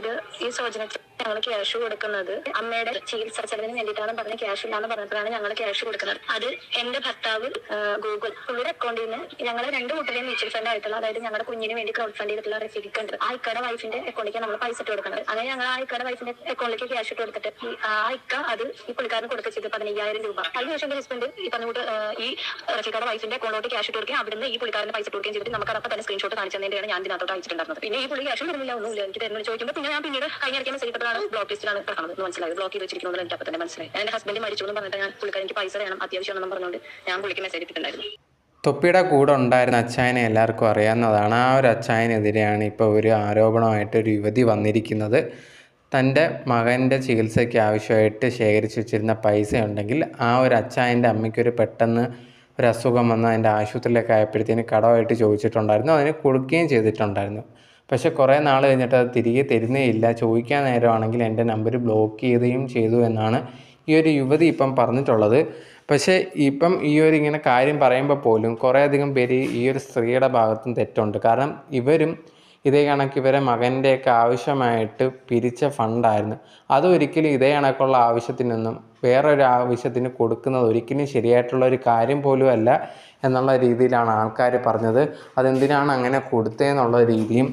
ഇത് ഈ സോജനയ്ക്ക് ഞങ്ങൾ ക്യാഷ് കൊടുക്കുന്നത്. അമ്മയുടെ ചികിത്സാ ചെലവിന് വേണ്ടിയിട്ടാണ് പറഞ്ഞ ക്യാഷ് ഇല്ലാന്ന് പറഞ്ഞപ്പോഴാണ് ഞങ്ങൾ ക്യാഷ് കൊടുക്കുന്നത്. അത് എന്റെ ഭർത്താവ് ഗൂഗിൾ പുള്ളിയുടെ അക്കൗണ്ടിൽ നിന്ന് ഞങ്ങൾ രണ്ട് കൂട്ടരെയും മ്യൂച്വൽ ഫണ്ട് ആയിട്ടുള്ള അതായത് ഞങ്ങളുടെ കുഞ്ഞിന് വേണ്ടി ക്രൗഡ് ഫണ്ട് ചെയ്തിട്ടുള്ള റെസിപ്പിക്ക് ഉണ്ട്. ആ ഇക്കയുടെ വൈഫിന്റെ അക്കൗണ്ടിലേക്ക് നമ്മൾ പൈസ ഇട്ട് കൊടുക്കുന്നത് അങ്ങനെ ഞങ്ങൾ ആ ഇക്കയുടെ വൈഫിന്റെ അക്കൗണ്ടിലേക്ക് ക്യാഷ് ഇട്ട് കൊടുത്തിട്ട് ആ ഇക്ക അത് ഈ പുള്ളിക്കാരന് കൊടുക്കുക ചെയ്ത് പതിനയ്യായിരം രൂപ. അതിനുശേഷം എന്റെ ഹസ്ബൻഡ് ഈ പറഞ്ഞുകൊണ്ട് ഈ റഫീഖയുടെ വൈഫിന്റെ അക്കൗണ്ടിലോട്ട് ക്യാഷ് ഇട്ട് കൊടുക്കുകയും അവിടുന്ന് ഈ പുള്ളിക്കാരന് പൈസ ഇട്ട് കൊടുക്കുകയും ചെയ്തിട്ട് നമുക്ക് അപ്പം തന്നെ സ്ക്രീൻഷോട്ട് കാണിച്ചതിന്റെയാണ് ഞാൻ ഇതിനകത്തോട്ട് അയച്ചിട്ടുണ്ടായിരുന്നത്. പിന്നെ ഈ പുള്ളി ക്യാഷ് തരുന്നില്ല ഒന്നുമില്ല. എനിക്ക് തരുന്നു ചോദിക്കുമ്പോൾ പിന്നെ ഞാൻ പിന്നീട് കഴിഞ്ഞ ഇടയ്ക്ക് മെസ്സേജ് ഇട്ടപ്പോഴാണ് ബ്ലോക്ക് ലിസ്റ്റിലാണ് എന്ന് മനസ്സിലായത് ബ്ലോക്ക് ചെയ്ത് വെച്ചിരിക്കുന്നത് എനിക്ക് അപ്പം തന്നെ മനസ്സിലായി. എന്റെ ഹസ്ബൻഡ് മരിച്ചു എന്ന് പറഞ്ഞിട്ട് ഞാൻ പുള്ളിക്കാരൻ എനിക്ക് പൈസ വേണം അത്യാവശ്യമാണെന്ന് പറഞ്ഞുകൊണ്ട് ഞാൻ പുള്ളിക്ക് മെസ്സേജ് ഇട്ടിട്ടുണ്ടായിരുന്നു. തൊപ്പിയുടെ കൂടെ ഉണ്ടായിരുന്ന അച്ചായനെ എല്ലാവർക്കും അറിയാവുന്നതാണ്. ആ ഒരു അച്ചായനെതിരെയാണ് ഇപ്പോൾ ഒരു ആരോപണമായിട്ട് ഒരു യുവതി വന്നിരിക്കുന്നത്. തന്റെ മകന്റെ ചികിത്സയ്ക്ക് ആവശ്യമായിട്ട് ശേഖരിച്ച് വെച്ചിരുന്ന പൈസ ഉണ്ടെങ്കിൽ ആ ഒരു അച്ചായന്റെ അമ്മയ്ക്കൊരു പെട്ടെന്ന് ഒരു അസുഖം വന്ന് അതിന്റെ ആശുപത്രിയിലേക്ക് ആയപ്പോഴത്തേന് കടമായിട്ട് ചോദിച്ചിട്ടുണ്ടായിരുന്നു. അതിന് കൊടുക്കുകയും ചെയ്തിട്ടുണ്ടായിരുന്നു. പക്ഷെ കുറേ നാൾ കഴിഞ്ഞിട്ട് അത് തിരികെ തരുന്നേ ഇല്ല. ചോദിക്കാൻ നേരമാണെങ്കിൽ എന്റെ നമ്പർ ബ്ലോക്ക് ചെയ്യുകയും ചെയ്തു എന്നാണ് ഈ ഒരു യുവതി ഇപ്പം പറഞ്ഞിട്ടുള്ളത്. പക്ഷേ ഇപ്പം ഈ ഒരു ഇങ്ങനെ കാര്യം പറയുമ്പോൾ പോലും കുറേയധികം പേര് ഈ ഒരു സ്ത്രീയുടെ ഭാഗത്തും തെറ്റുണ്ട്. കാരണം ഇവരും ഇതേ കണക്ക് ഇവരെ മകന്റെയൊക്കെ ആവശ്യമായിട്ട് പിരിച്ച ഫണ്ടായിരുന്നു. അതൊരിക്കലും ഇതേ കണക്കുള്ള ആവശ്യത്തിനൊന്നും വേറൊരു ആവശ്യത്തിന് കൊടുക്കുന്നത് ഒരിക്കലും ശരിയായിട്ടുള്ള ഒരു കാര്യം പോലും അല്ല എന്നുള്ള രീതിയിലാണ് ആൾക്കാർ പറഞ്ഞത്. അതെന്തിനാണ് അങ്ങനെ കൊടുത്തതെന്നുള്ള രീതിയും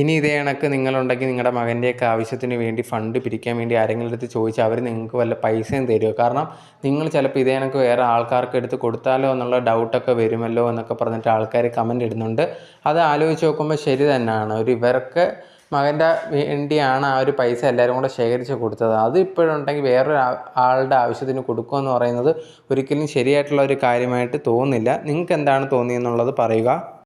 ഇനി ഇതേ കണക്ക് നിങ്ങളുണ്ടെങ്കിൽ നിങ്ങളുടെ മകന്റെയൊക്കെ ആവശ്യത്തിന് വേണ്ടി ഫണ്ട് പിരിക്കാൻ വേണ്ടി ആരെങ്കിലും അടുത്ത് ചോദിച്ചാൽ അവർ നിങ്ങൾക്ക് വല്ല പൈസയും തരുമോ? കാരണം നിങ്ങൾ ചിലപ്പോൾ ഇതേ കണക്ക് വേറെ ആൾക്കാർക്ക് എടുത്ത് കൊടുത്താലോ എന്നുള്ള ഡൗട്ടൊക്കെ വരുമല്ലോ എന്നൊക്കെ പറഞ്ഞിട്ട് ആൾക്കാർ കമന്റ് ഇടുന്നുണ്ട്. അത് ആലോചിച്ച് നോക്കുമ്പോൾ ശരി തന്നെയാണ്. ഒരു ഇവർക്ക് മകന്റെ വേണ്ടിയാണ് ആ ഒരു പൈസ എല്ലാവരും കൂടെ ശേഖരിച്ച് കൊടുത്തത്. അത് ഇപ്പോഴുണ്ടെങ്കിൽ വേറൊരു ആളുടെ ആവശ്യത്തിന് കൊടുക്കുക എന്ന് പറയുന്നത് ഒരിക്കലും ശരിയായിട്ടുള്ള ഒരു കാര്യമായിട്ട് തോന്നുന്നില്ല. നിങ്ങൾക്ക് എന്താണ് തോന്നിയെന്നുള്ളത് പറയുക.